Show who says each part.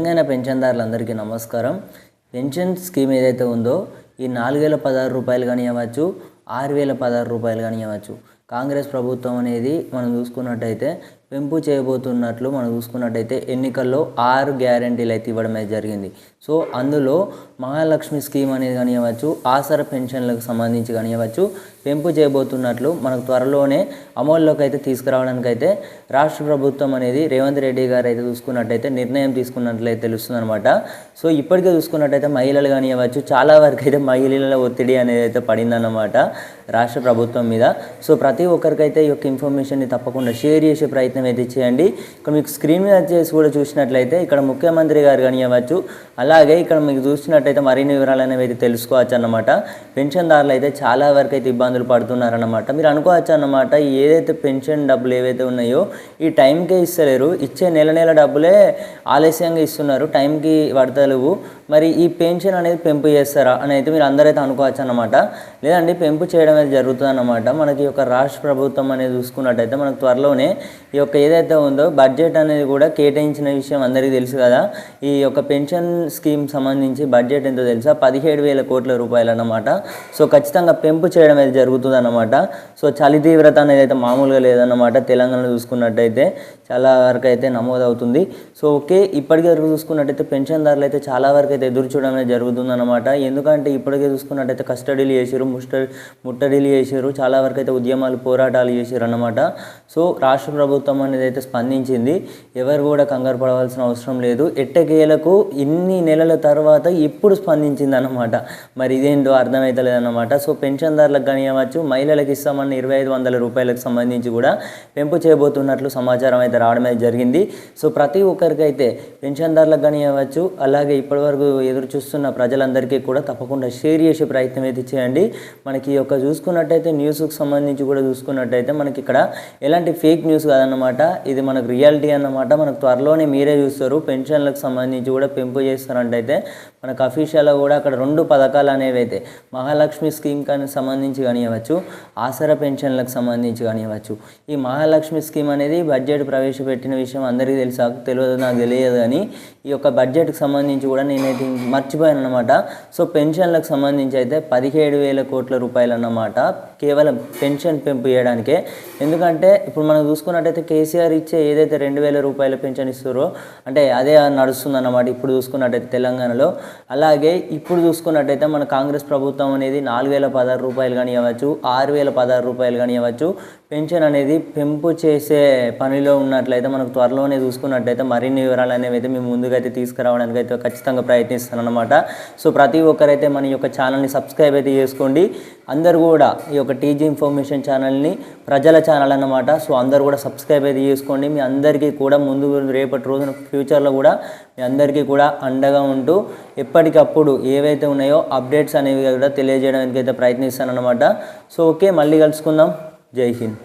Speaker 1: తెలంగాణ పెన్షన్దారులందరికీ నమస్కారం. Pension scheme ఏదైతే ఉందో ఈ నాలుగు వేల పదహారు రూపాయలు కానివ్వచ్చు ఆరు వేల పదహారు రూపాయలు కానివ్వచ్చు. కాంగ్రెస్ ప్రభుత్వం అనేది మనం చూసుకున్నట్టయితే పెంపు చేయబోతున్నట్లు మనం చూసుకున్నట్టయితే ఎన్నికల్లో ఆరు గ్యారంటీలు అయితే ఇవ్వడం అయితే జరిగింది. సో అందులో మహాలక్ష్మి స్కీమ్ అనేది కానివ్వచ్చు ఆసర పెన్షన్లకు సంబంధించి కానివ్వచ్చు పెంపు చేయబోతున్నట్లు మనకు త్వరలోనే అమల్లోకి అయితే తీసుకురావడానికి అయితే రాష్ట్ర ప్రభుత్వం అనేది రేవంత్ రెడ్డి గారు అయితే చూసుకున్నట్టయితే నిర్ణయం తీసుకున్నట్లయితే తెలుస్తుంది అనమాట సో ఇప్పటికే చూసుకున్నట్టయితే మహిళలు కానివ్వచ్చు చాలా వరకు అయితే మహిళల ఒత్తిడి అనేది అయితే పడిందన్నమాట. రాష్ట్ర ప్రభుత్వం మీద. సో ప్రతి ఒక్కరికైతే ఈ యొక్క ఇన్ఫర్మేషన్ని తప్పకుండా షేర్ చేసే ప్రయత్నం అయితే చేయండి. ఇక్కడ మీకు స్క్రీన్ మీద చేసి కూడా చూసినట్లయితే ఇక్కడ ముఖ్యమంత్రి గారు కానివ్వచ్చు అలాగే ఇక్కడ మీకు చూసినట్టయితే మరిన్ని వివరాలు అనేవి అయితే తెలుసుకోవచ్చు అన్నమాట. పెన్షన్దారులు అయితే చాలా వరకు అయితే ఇబ్బందులు పడుతున్నారన్నమాట. మీరు అనుకోవచ్చు అన్నమాట ఏదైతే పెన్షన్ డబ్బులు ఏవైతే ఉన్నాయో ఈ టైంకే ఇస్తలేరు. ఇచ్చే నెల నెల డబ్బులే ఆలస్యంగా ఇస్తున్నారు. టైంకి పడతలేవు. మరి ఈ పెన్షన్ అనేది పెంపు చేస్తారా అని అయితే మీరు అందరైతే అనుకోవచ్చు అన్నమాట. లేదండి పెంపు చేయడం అనేది జరుగుతుంది అన్నమాట మనకి ఈ యొక్క రాష్ట్ర ప్రభుత్వం అనేది చూసుకున్నట్టయితే మనకు త్వరలోనే ఈ యొక్క ఏదైతే ఉందో బడ్జెట్ అనేది కూడా కేటాయించిన విషయం అందరికీ తెలుసు కదా. ఈ యొక్క పెన్షన్ స్కీమ్ సంబంధించి బడ్జెట్ ఎంతో తెలుసా? పదిహేడు వేల కోట్ల రూపాయలు అన్నమాట. సో ఖచ్చితంగా పెంపు చేయడం అనేది జరుగుతుంది అన్నమాట సో చలి తీవ్రత అనేది అయితే మామూలుగా లేదన్నమాట తెలంగాణలో చూసుకున్నట్టయితే. చాలా వరకు అయితే నమోదవుతుంది. సో ఓకే ఇప్పటికే చూసుకున్నట్టయితే చూసుకున్నట్టయితే పెన్షన్దారులు అయితే చాలా వరకు అయితే ఎదురు చూడడం అనేది జరుగుతుందన్నమాట. ఎందుకంటే ఇప్పటికే చూసుకున్నట్టయితే కస్టడీలు చేసారు ముష్ట స్టడీలు చేసారు చాలా వరకు అయితే ఉద్యమాలు పోరాటాలు చేశారు అన్నమాట సో రాష్ట్ర ప్రభుత్వం అనేది అయితే స్పందించింది ఎవరు కూడా కంగారు పడవలసిన అవసరం లేదు. ఎట్టకేలకు ఇన్ని నెలల తర్వాత ఇప్పుడు స్పందించింది అనమాట మరి ఇదేంటో అర్థమవుతలేదన్నమాట సో పెన్షన్దారులకు కానివ్వచ్చు మహిళలకు ఇస్తామన్న ఇరవై ఐదు వందల రూపాయలకు సంబంధించి కూడా పెంపు చేయబోతున్నట్లు సమాచారం అయితే రావడం అయితే జరిగింది. సో ప్రతి ఒక్కరికైతే పెన్షన్దారులకు కానివ్వచ్చు అలాగే ఇప్పటివరకు ఎదురు చూస్తున్న ప్రజలందరికీ కూడా తప్పకుండా షేర్ చేసే ప్రయత్నం అయితే చేయండి. మనకి ఈ యొక్క చూసుకున్నట్టయితే న్యూస్కి సంబంధించి కూడా చూసుకున్నట్టయితే మనకి ఇక్కడ ఎలాంటి ఫేక్ న్యూస్ కాదన్నమాట. ఇది మనకు రియాలిటీ అన్నమాట. మనకు త్వరలోనే మీరే చూస్తారు. పెన్షన్లకు సంబంధించి కూడా పెంపు చేస్తారంటైతే మనకు అఫీషియల్గా కూడా అక్కడ రెండు పథకాలు అనేవి అయితే మహాలక్ష్మి స్కీమ్ కానీ సంబంధించి కానివ్వచ్చు ఆసరా పెన్షన్లకు సంబంధించి కానివ్వచ్చు. ఈ మహాలక్ష్మి స్కీమ్ అనేది బడ్జెట్ ప్రవేశపెట్టిన విషయం అందరికీ తెలుసా? తెలియదు నాకు తెలియదు కానీ ఈ యొక్క బడ్జెట్కి సంబంధించి కూడా నేనైతే మర్చిపోయాను అనమాట సో పెన్షన్లకు సంబంధించి అయితే పదిహేడు వేల కోట్ల రూపాయలు అన్నమాట. కేవలం పెన్షన్ పెంపు చేయడానికే. ఎందుకంటే ఇప్పుడు మనం చూసుకున్నట్టయితే కేసీఆర్ ఇచ్చే ఏదైతే రెండు వేల రూపాయల పెన్షన్ ఇస్తారో అంటే అదే నడుస్తుంది అన్నమాట ఇప్పుడు చూసుకున్నట్టయితే తెలంగాణలో. అలాగే ఇప్పుడు చూసుకున్నట్టయితే మన కాంగ్రెస్ ప్రభుత్వం అనేది నాలుగు వేల పదహారు రూపాయలు కానివ్వచ్చు ఆరు వేల పదహారు రూపాయలు కానివ్వచ్చు పెన్షన్ అనేది పెంపు చేసే పనిలో ఉన్నట్లయితే మనకు త్వరలోనే చూసుకున్నట్లయితే మరిన్ని వివరాలు అనేవి అయితే మేము ముందుకైతే తీసుకురావడానికి అయితే ఖచ్చితంగా ప్రయత్నిస్తాను అనమాట సో ప్రతి ఒక్కరైతే మన యొక్క ఛానల్ని సబ్స్క్రైబ్ అయితే చేసుకోండి. అందరు కూడా ఈ యొక్క టీజీ ఇన్ఫర్మేషన్ ఛానల్ని ప్రజల ఛానల్ అన్నమాట. సో అందరు కూడా సబ్స్క్రైబ్ అయితే చేసుకోండి. మీ అందరికీ కూడా ముందు రేపటి రోజున ఫ్యూచర్లో కూడా మీ అందరికీ కూడా అండగా ఉంటూ ఎప్పటికప్పుడు ఏవైతే ఉన్నాయో అప్డేట్స్ అనేవి కూడా తెలియజేయడానికి అయితే ప్రయత్నిస్తాను అనమాట సో ఓకే. మళ్ళీ కలుసుకుందాం. જય હિન્દ.